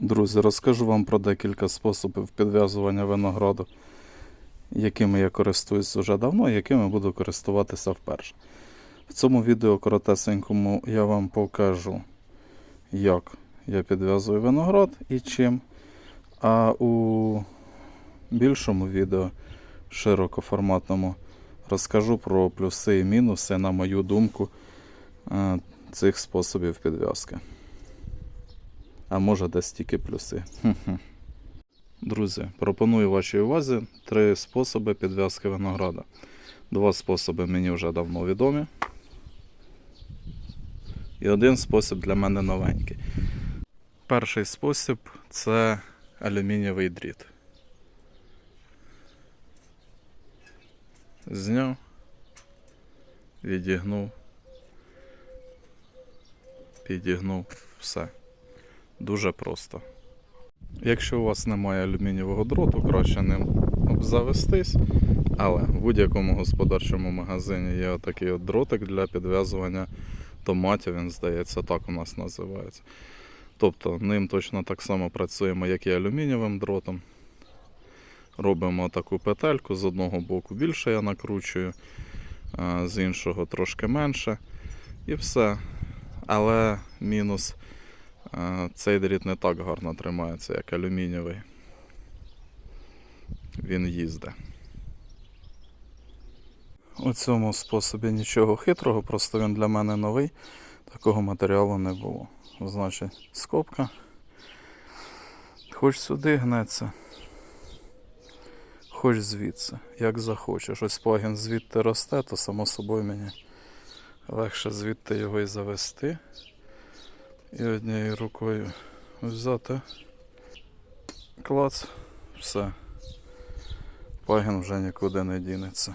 Друзі, розкажу вам про декілька способів підв'язування винограду, якими я користуюсь вже давно і якими буду користуватися вперше. В цьому відео коротесенькому я вам покажу, як я підв'язую виноград і чим. А у більшому відео, широкоформатному, розкажу про плюси і мінуси, на мою думку, е, цих способів підв'язки. А може десь тільки плюси. Друзі, пропоную вашій увазі три способи підв'язки винограда. Два способи мені вже давно відомі. І один спосіб для мене новенький. Перший спосіб це алюмінієвий дріт. Зняв, відігнув, підігнув, все. Дуже просто. Якщо у вас немає алюмінієвого дроту, краще ним обзавестись. Але в будь-якому господарчому магазині є отакий от дротик для підв'язування томатів, він здається, так у нас називається. Тобто ним точно так само працюємо, як і алюмінієвим дротом. Робимо таку петельку, з одного боку більше я накручую, з іншого трошки менше. І все. Але мінус цей дріт не так гарно тримається, як алюмінієвий. Він їздить. У цьому способі нічого хитрого, просто він для мене новий. Такого матеріалу не було. Значить, скобка. Хоч сюди гнеться, хоч звідси, як захочеш. Ось пагін звідти росте, то само собою мені легше звідти його і завести. І однією рукою взяти. Клац, все. Пагін вже нікуди не дінеться.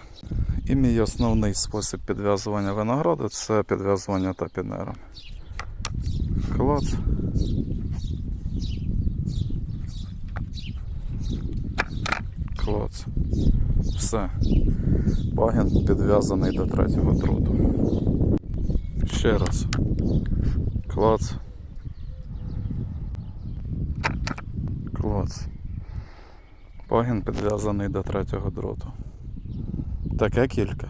І мій основний спосіб підв'язування винограду це підв'язування тапінером. Клац. Клац. Все. Пагін підв'язаний до третього дроту. Ще раз. Клац. Клац. Пагін підв'язаний до третього дроту. Таке кілька.